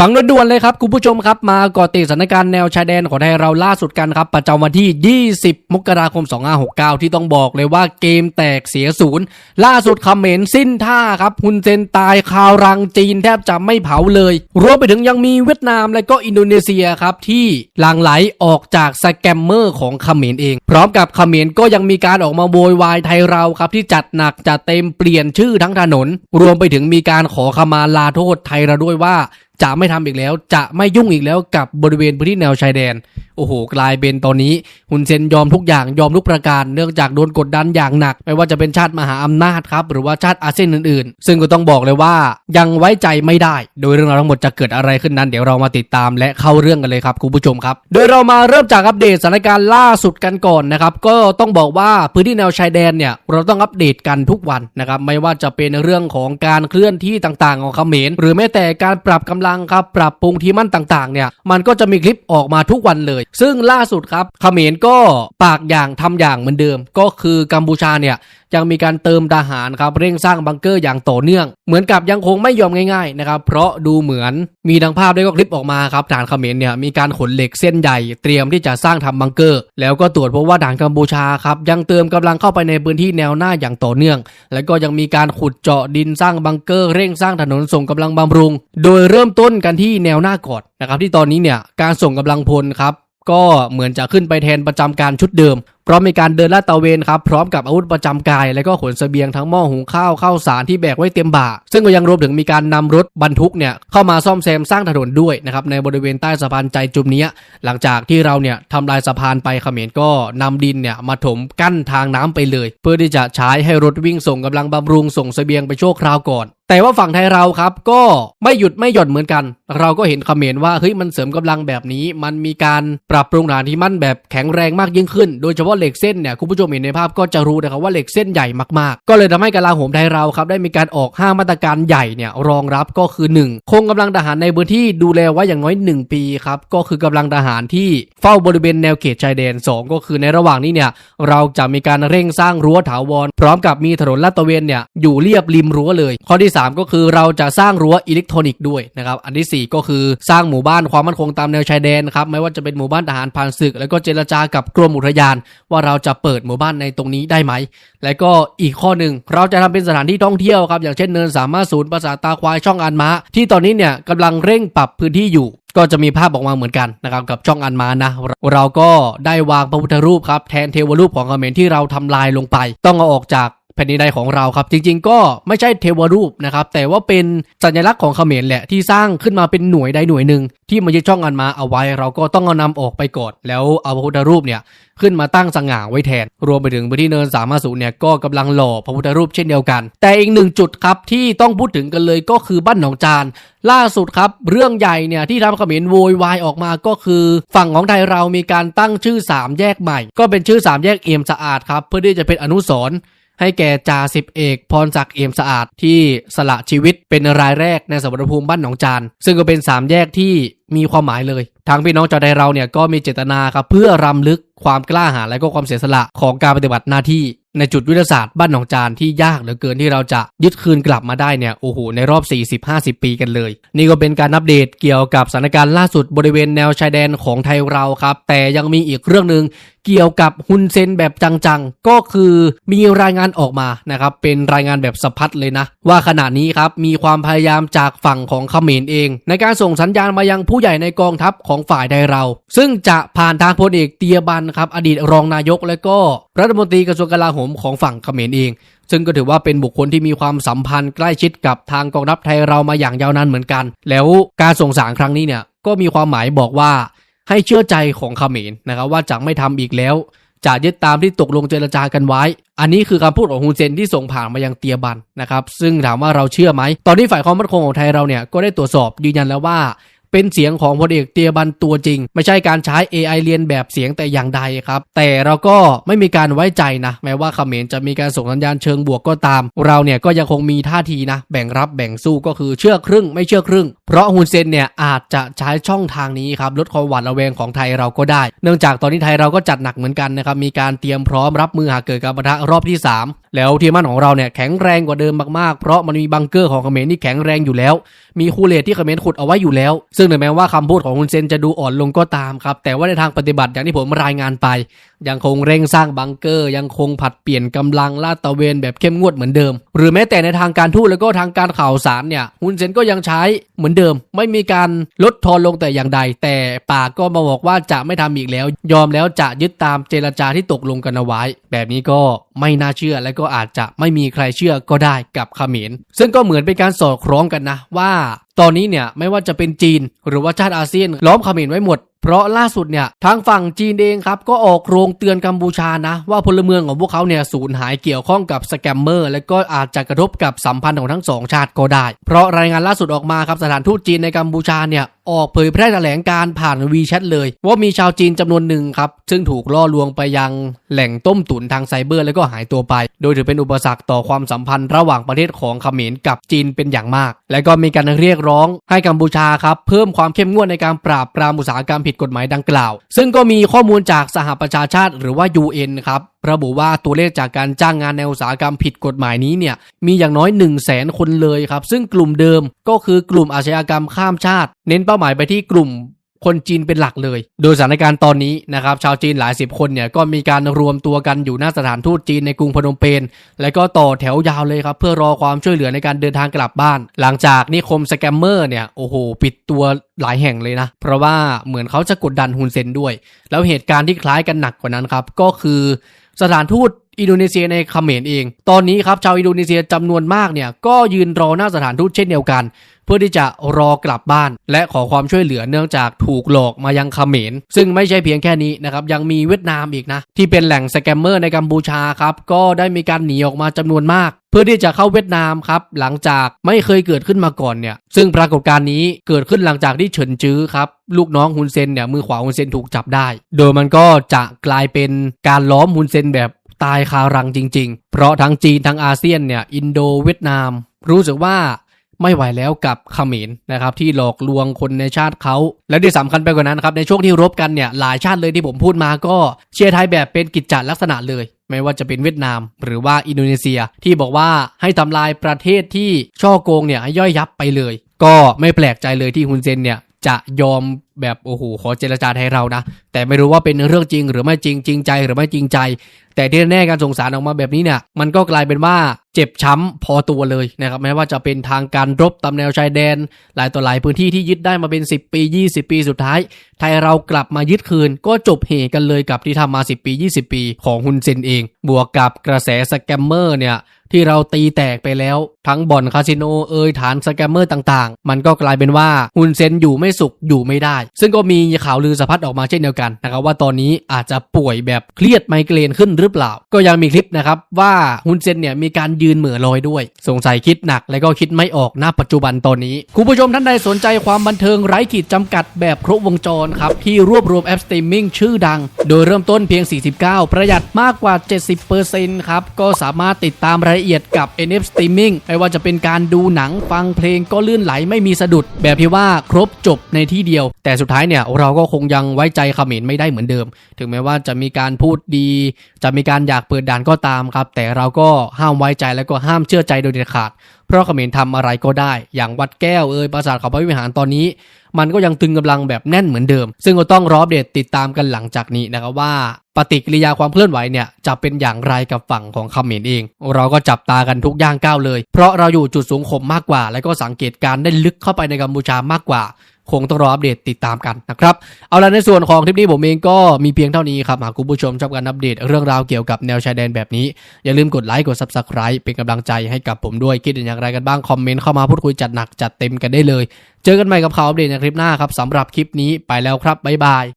ฟังด่วนเลยครับ คุณผู้ชมครับ มาก่อติดสถานการณ์แนวชายแดนของไทยเราล่าสุดกันครับ ประจำวันที่ 20 มกราคม 2569 ที่ต้องบอกเลยว่าเกมแตกเสียศูนย์ ล่าสุดเขมรสิ้นท่าครับฮุนเซนตายคาวรังจีนแทบจะไม่เผาเลย รวมไปถึงยังมีเวียดนามและก็อินโดนีเซียครับ ที่หลั่งไหลออกจากสแกมเมอร์ของเขมรเอง พร้อมกับเขมรก็ยังมีการออกมาโวยวายไทยเราครับที่จัดหนักจัดเต็มเปลี่ยนชื่อทั้งถนน รวมไปถึงมีการขอขมาลาโทษไทยเราด้วยว่า จะไม่ทำอีกแล้ว จะไม่ยุ่งอีกแล้วกับบริเวณพื้นที่แนวชายแดน โอ้โห กลายเป็นตอนนี้ฮุนเซนยอมทุกอย่างยอมทุกประการ เนื่องจากโดนกดดันอย่างหนัก ไม่ว่าจะเป็นชาติมหาอำนาจครับ หรือว่าชาติอาเซียนอื่นๆ ซึ่งก็ต้องบอกเลยว่ายังไว้ใจไม่ได้ โดยเรื่องราวทั้งหมดจะเกิดอะไรขึ้นนั้นเดี๋ยวเรามาติดตามและเข้าเรื่องกันเลยครับคุณผู้ชมครับ โดยเรามาเริ่มจากอัปเดตสถานการณ์ล่าสุดกันก่อนนะครับ ก็ต้องบอกว่าพื้นที่แนวชายแดนเนี่ยเราต้องอัปเดตกันทุกวันนะครับ ไม่ว่าจะเป็นเรื่องของการเคลื่อนที่ต่างๆ ของเขมร หรือแม้แต่การปรับกำลังครับ ปรับปรุงที่มั่นต่างๆ เนี่ย มันก็จะมีคลิปออกมาทุกวันเลยซึ่งล่าสุดครับเขมรก็ปากอย่างทำอย่างเหมือนเดิม ก็คือกัมพูชาเนี่ยยังมีการเติมทหารครับเร่งสร้างบังเกอร์อย่างต่อเนื่อง เหมือนกับยังคงไม่ยอมง่ายๆนะครับเพราะดูเหมือนมีทั้งภาพด้วยก็คลิปออกมาครับฐานเขมรเนี่ยมีการขนเหล็กเส้นใหญ่เตรียมที่จะสร้างทำบังเกอร์ แล้วก็ตรวจพบว่าฐานกัมพูชาครับยังเติมกำลังเข้าไปในพื้นที่แนวหน้าอย่างต่อเนื่อง แล้วก็ยังมีการขุดเจาะดินสร้างบังเกอร์เร่งสร้างถนนส่งกำลังบำรุง โดยเริ่มต้นกันที่แนวหน้าก่อนนะครับที่ตอนนี้เนี่ยการส่งกำลังพลครับ ก็เหมือนจะขึ้นไปแทนประจำการชุดเดิม เพราะมีการเดินลาดตระเวนครับ พร้อมกับอาวุธประจำกาย และก็ขนเสบียงทั้งหม้อหุงข้าวข้าวสารที่แบกไว้เต็มบ่า ซึ่งก็ยังรวมถึงมีการนำรถบรรทุกเนี่ยเข้ามาซ่อมแซมสร้างถนนด้วยนะครับในบริเวณใต้สะพานใจจุมเนี้ย หลังจากที่เราเนี่ยทำลายสะพานไปเขมรก็นำดินเนี่ยมาถมกั้นทางน้ำไปเลย เพื่อที่จะใช้ให้รถวิ่งส่งกำลังบำรุงส่งเสบียงไปชั่วคราวก่อน แต่ว่าฝั่งไทยเราครับก็ไม่หยุดไม่หย่อนเหมือนกัน เราก็เห็นคอมเขมรว่าเฮ้ยมันเสริมกำลังแบบนี้ มันมีการปรับปรุงฐานที่มั่นแบบแข็งแรงมากยิ่งขึ้น โดยเฉพาะเหล็กเส้นเนี่ยคุณผู้ชมเห็นในภาพก็จะรู้นะครับว่าเหล็กเส้นใหญ่มากๆ ก็เลยทำให้กลาโหมไทยเราครับได้มีการออก 5 มาตรการใหญ่เนี่ยรองรับก็คือ 1 คงกำลังทหารในพื้นที่ดูแลไว้อย่างน้อย 1 ปีครับก็คือกำลังทหารที่เฝ้าบริเวณแนวเขตชายแดน 2 ก็คือในระหว่างนี้เนี่ยเราจะมีการเร่งสร้างรั้วถาวรพร้อมกับมีถนนลาดตระเวนเนี่ยอยู่เรียบริมรั้วเลยข้อที่3 ก็คือเราจะสร้างรั้วอิเล็กทรอนิกส์ด้วยนะครับอันทีสี่ 4 ก็คือสร้างหมู่บ้านความมั่นคงตามแนวชายแดนครับไม่ว่าจะเป็นหมู่บ้านทหารผ่านศึก แล้วก็เจรจากับกรมอุทยาน ว่าเราจะเปิดหมู่บ้านในตรงนี้ได้ไหม และก็อีกข้อหนึ่งเราจะทำเป็นสถานที่ท่องเที่ยวครับอย่างเช่นเนินสามารถศูนย์ประสาทตาควายช่องอันมาที่ตอนนี้เนี่ยกำลังเร่งปรับพื้นที่อยู่ก็จะมีภาพออกมาเหมือนกันนะครับกับช่องอันมานะ เราก็ได้วางพระพุทธรูปครับแทนเทวรูปของเขมรที่เราทำลายลงไป ต้องเอาออกจาก แผ่นดินใดของเราครับ จริง ๆ ก็ไม่ใช่เทวรูปนะครับ แต่ว่าเป็นสัญลักษณ์ของเขมรแหละที่สร้างขึ้นมาเป็นหน่วยใดหน่วยหนึ่งที่มายึดช่องอันมาเอาไว้ เราก็ต้องเอานำออกไปก่อนแล้วเอาพระพุทธรูปเนี่ยขึ้นมาตั้งสง่าไว้แทน รวมไปถึงพื้นที่เนินสามาสูเนี่ยก็กำลังหล่อพระพุทธรูปเช่นเดียวกัน แต่อีกหนึ่งจุดครับที่ต้องพูดถึงกันเลยก็คือบ้านหนองจาน ล่าสุดครับ เรื่องใหญ่เนี่ยที่ทำเขมรโวยวายออกมาก็คือ ฝั่งของไทยเรามีการตั้งชื่อ 3 แยกใหม่ ก็เป็นชื่อ 3 แยกเอี่ยมสะอาดครับเพื่อที่จะเป็นอนุสรณ์ ให้แก่จ่าสิบเอกพรศักดิ์เอี่ยมสะอาดที่สละชีวิตเป็นรายแรกในสมรภูมิบ้านหนองจาน ซึ่งก็เป็นสามแยกที่มีความหมายเลย ทางพี่น้องชาวไทยเราเนี่ยก็มีเจตนาครับเพื่อรำลึกความกล้าหาญและก็ความเสียสละของการปฏิบัติหน้าที่ในจุดยุทธศาสตร์บ้านหนองจานที่ยากเหลือเกินที่เราจะยึดคืนกลับมาได้เนี่ยโอ้โหในรอบ 40-50 ปีกันเลย นี่ก็เป็นการอัปเดตเกี่ยวกับสถานการณ์ล่าสุดบริเวณแนวชายแดนของไทยเราครับ แต่ยังมีอีกเรื่องหนึ่ง เกี่ยวกับฮุนเซนแบบจังๆ ก็คือมีรายงานออกมานะครับเป็นรายงานแบบสะพัดเลยนะ ว่าขณะนี้ครับมีความพยายามจากฝั่งของเขมรเอง ในการส่งสัญญาณมายังผู้ใหญ่ในกองทัพของฝ่ายใดเรา ซึ่งจะผ่านทางพลเอกเตียบันครับอดีตรองนายกและก็รัฐมนตรีกระทรวงกลาโหมของฝั่งเขมรเองซึ่งก็ถือว่าเป็นบุคคลที่มีความสัมพันธ์ใกล้ชิดกับทางกองทัพไทยเรามาอย่างยาวนานเหมือนกัน แล้วการส่งสารครั้งนี้เนี่ยก็มีความหมายบอกว่า ให้เชื่อใจของเขมรนะครับว่าจะไม่ทำอีกแล้วจะยึดตามที่ตกลงเจรจากันไว้ อันนี้คือคำพูดของฮุนเซนที่ส่งผ่านมายังเตียบันนะครับ ซึ่งถามว่าเราเชื่อไหม ตอนนี้ฝ่ายความมั่นคงของไทยเราเนี่ยก็ได้ตรวจสอบยืนยันแล้วว่า เป็นเสียงของพลเอกเตียบันตัวจริง ไม่ใช่การใช้ AI เรียนแบบเสียงแต่อย่างใดครับ แต่เราก็ไม่มีการไว้ใจนะ แม้ว่าเขมรจะมีการส่งสัญญาณเชิงบวกก็ตาม เราเนี่ยก็ยังคงมีท่าทีนะ แบ่งรับแบ่งสู้ก็คือเชื่อครึ่งไม่เชื่อครึ่ง เพราะฮุนเซนเนี่ยอาจจะใช้ช่องทางนี้ครับลดความหวาดระแวงของไทยเราก็ได้ เนื่องจากตอนนี้ไทยเราก็จัดหนักเหมือนกันนะครับมีการเตรียมพร้อมรับมือหากเกิดการปะทะรอบที่ 3 แล้วทีมมั่นของเราเนี่ยแข็งแรงกว่าเดิมมากๆ เพราะมันมีบังเกอร์ของเขมรที่แข็งแรงอยู่แล้ว มีคูเลตที่เขมรขุดเอาไว้อยู่แล้วซึ่งถึงแม้ว่าคำพูดของฮุนเซนจะดูอ่อนลงก็ตามครับ แต่ว่าในทางปฏิบัติอย่างที่ผมรายงานไป ยังคงเร่งสร้างบังเกอร์ ยังคงผัดเปลี่ยนกำลังลาดตระเวนแบบเข้มงวดเหมือนเดิม หรือแม้แต่ในทางการทูตแล้วก็ทางการข่าวสารเนี่ยฮุนเซนก็ยังใช้เหมือนเดิม ไม่มีการลดทอนลงแต่อย่างใด แต่ปากก็มาบอกว่าจะไม่ทำอีกแล้ว ยอมแล้วจะยึดตามเจรจาที่ตกลงกันเอาไว้ แบบนี้ก็ ไม่น่าเชื่อและก็อาจจะไม่มีใครเชื่อก็ได้กับเขมร ซึ่งก็เหมือนเป็นการสอดคล้องกันนะว่า ตอนนี้เนี่ยไม่ว่าจะเป็นจีน หรือว่าชาติอาเซียนล้อมเขมรไว้หมดเพราะล่าสุดเนี่ยทางฝั่งจีนเองครับก็ออกโรงเตือนกัมพูชานะ ว่าพลเมืองของพวกเขาเนี่ยสูญหายเกี่ยวข้องกับสแกมเมอร์ และก็อาจจะกระทบกับสัมพันธ์ของทั้งสองชาติก็ได้ เพราะรายงานล่าสุดออกมาครับสถานทูตจีนในกัมพูชาเนี่ยออกเผยแพร่แถลงการผ่านวีแชทเลย ว่ามีชาวจีนจำนวนหนึ่งครับ ซึ่งถูกล่อลวงไปยังแหล่งต้มตุ๋นทางไซเบอร์แล้วก็หายตัวไป โดยถือเป็นอุปสรรคต่อความสัมพันธ์ระหว่างประเทศของเขมรกับจีนเป็นอย่างมาก และก็มีการเรียกร้องให้กัมพูชาครับเพิ่มความเข้มงวดในการปราบปรามอุตสาหกรรมผิดกฎหมายดังกล่าว ซึ่งก็มีข้อมูลจากสหประชาชาติหรือว่า UN ครับระบุว่าตัวเลขจากการจ้างงานในอุตสาหกรรมผิดกฎหมายนี้เนี่ยมีอย่างน้อย 1 0 0 0 0แสนคนเลยครับ ซึ่งกลุ่มเดิมก็คือกลุ่มอาชญากรรมข้ามชาติ เน้นเป้าหมายไปที่กลุ่ม คนจีนเป็นหลักเลย โดยสถานการณ์ตอนนี้นะครับชาวจีนหลายสิบคนเนี่ยก็มีการรวมตัวกันอยู่หน้าสถานทูตจีนในกรุงพนมเปญและก็ต่อแถวยาวเลยครับเพื่อรอความช่วยเหลือในการเดินทางกลับบ้าน หลังจากนิคมสแกมเมอร์เนี่ยโอ้โห ปิดตัวหลายแห่งเลยนะ เพราะว่าเหมือนเขาจะกดดันฮุนเซนด้วย แล้วเหตุการณ์ที่คล้ายกันหนักกว่านั้นครับ ก็คือสถานทูตอินโดนีเซียในเขมรเอง ตอนนี้ครับชาวอินโดนีเซียจำนวนมากเนี่ยก็ยืนรอหน้าสถานทูตเช่นเดียวกัน เพื่อที่จะรอกลับบ้าน และขอความช่วยเหลือเนื่องจากถูกหลอกมายังเขมร ซึ่งไม่ใช่เพียงแค่นี้นะครับยังมีเวียดนามอีกนะ ที่เป็นแหล่งสแกมเมอร์ในกัมพูชาครับก็ได้มีการหนีออกมาจำนวนมากเพื่อที่จะเข้าเวียดนามครับหลังจากไม่เคยเกิดขึ้นมาก่อนเนี่ยซึ่งปรากฏการณ์นี้เกิดขึ้นหลังจากที่เฉินจื้อครับลูกน้องฮุนเซนเนี่ยมือขวาฮุนเซนถูกจับได้ โดยมันก็จะกลายเป็นการล้อมฮุนเซนแบบตายคารังจริง ๆ เพราะทั้งจีนทั้งอาเซียนเนี่ยอินโดเวียดนาม รู้สึกว่า ไม่ไหวแล้วกับเขมรนะครับที่หลอกลวงคนในชาติเขาและที่สำคัญไปกว่านั้นครับในช่วงที่รบกันเนี่ยหลายชาติเลยที่ผมพูดมาก็เชียร์ไทยแบบเป็นกิจจลักษณะเลย ไม่ว่าจะเป็นเวียดนาม หรือว่าอินโดนีเซียที่บอกว่าให้ทำลายประเทศที่ช่อโกงเนี่ยให้ย่อยยับไปเลย ก็ไม่แปลกใจเลยที่ฮุนเซนเนี่ยจะยอมแบบโอ้โหขอเจรจาให้เรานะ แต่ไม่รู้ว่าเป็นเรื่องจริงหรือไม่จริงจริงใจหรือไม่จริงใจ แต่ที่แน่การส่งสารออกมาแบบนี้เนี่ยมันก็กลายเป็นว่า เจ็บช้ำพอตัวเลยนะครับแม้ว่าจะเป็นทางการรบตามแนวชายแดน หลายต่อหลายพื้นที่ที่ยึดได้มาเป็น 10 ปี 20 ปีสุดท้าย ไทยเรากลับมายึดคืน ก็จบเหกันเลยกับที่ทำมา 10 ปี 20 ปีของฮุนเซนเอง บวกกับกระแสสแกมเมอร์เนี่ยที่เราตีแตกไปแล้ว ทั้งบ่อนคาสิโนเอยฐานสแกมเมอร์ต่างๆ มันก็กลายเป็นว่าฮุนเซนอยู่ไม่สุขอยู่ไม่ได้ ซึ่งก็มีข่าวลือสะพัดออกมาเช่นเดียวกันนะครับว่าตอนนี้อาจจะป่วยแบบเครียดไมเกรนขึ้นหรือเปล่า ก็ยังมีคลิปนะครับว่าฮุนเซนเนี่ยมีการยืนเหม่อลอยด้วย สงสัยคิดหนักและก็คิดไม่ออกณปัจจุบันตอนนี้คุณผู้ชมท่านใดสนใจความบันเทิงไร้ขีดจำกัดแบบครบวงจรครับที่รวบรวมแอปสตรีมมิ่งชื่อดัง โดยเริ่มต้นเพียง 49 ประหยัดมากกว่า 70%ครับก็สามารถติดตามรายละเอียดกับ NF Streaming ไม่ว่าจะเป็นการดูหนังฟังเพลงก็ลื่นไหลไม่มีสะดุด แบบที่ว่าครบจบในที่เดียว แต่สุดท้ายเนี่ยเราก็คงยังไว้ใจเขมรไม่ได้เหมือนเดิม ถึงแม้ว่าจะมีการพูดดี จะมีการอยากเปิดด่านก็ตามครับ แต่เราก็ห้ามไว้ใจแล้วก็ห้ามเชื่อใจโดยเด็ดขาด เพราะเขมรทำอะไรก็ได้ อย่างวัดแก้วเอ่ยปราสาทเขาพระวิหารตอนนี้ มันก็ยังตึงกำลังแบบแน่นเหมือนเดิม ซึ่งก็ต้องรออัปเดตติดตามกันหลังจากนี้นะครับว่าปฏิกิริยาความเคลื่อนไหวเนี่ยจะเป็นอย่างไรกับฝั่งของเขมรเอง เราก็จับตากันทุกย่างก้าวเลย เพราะเราอยู่จุดสูงข่มมากกว่า และก็สังเกตการได้ลึกเข้าไปในกัมพูชามากกว่า คงต้องรออัปเดตติดตามกันนะครับ เอาละในส่วนของคลิปนี้ผมเองก็มีเพียงเท่านี้ครับ หากคุณผู้ชมชอบการอัปเดตเรื่องราวเกี่ยวกับแนวชายแดนแบบนี้ อย่าลืมกดไลค์กด Subscribe เป็นกำลังใจให้กับผมด้วย คิดอย่างไรกันบ้าง คอมเมนต์เข้ามาพูดคุยจัดหนักจัดเต็มกันได้เลย เจอกันใหม่กับข่าวอัปเดตในคลิปหน้าครับสำหรับคลิปนี้ไปแล้วครับบ๊ายบาย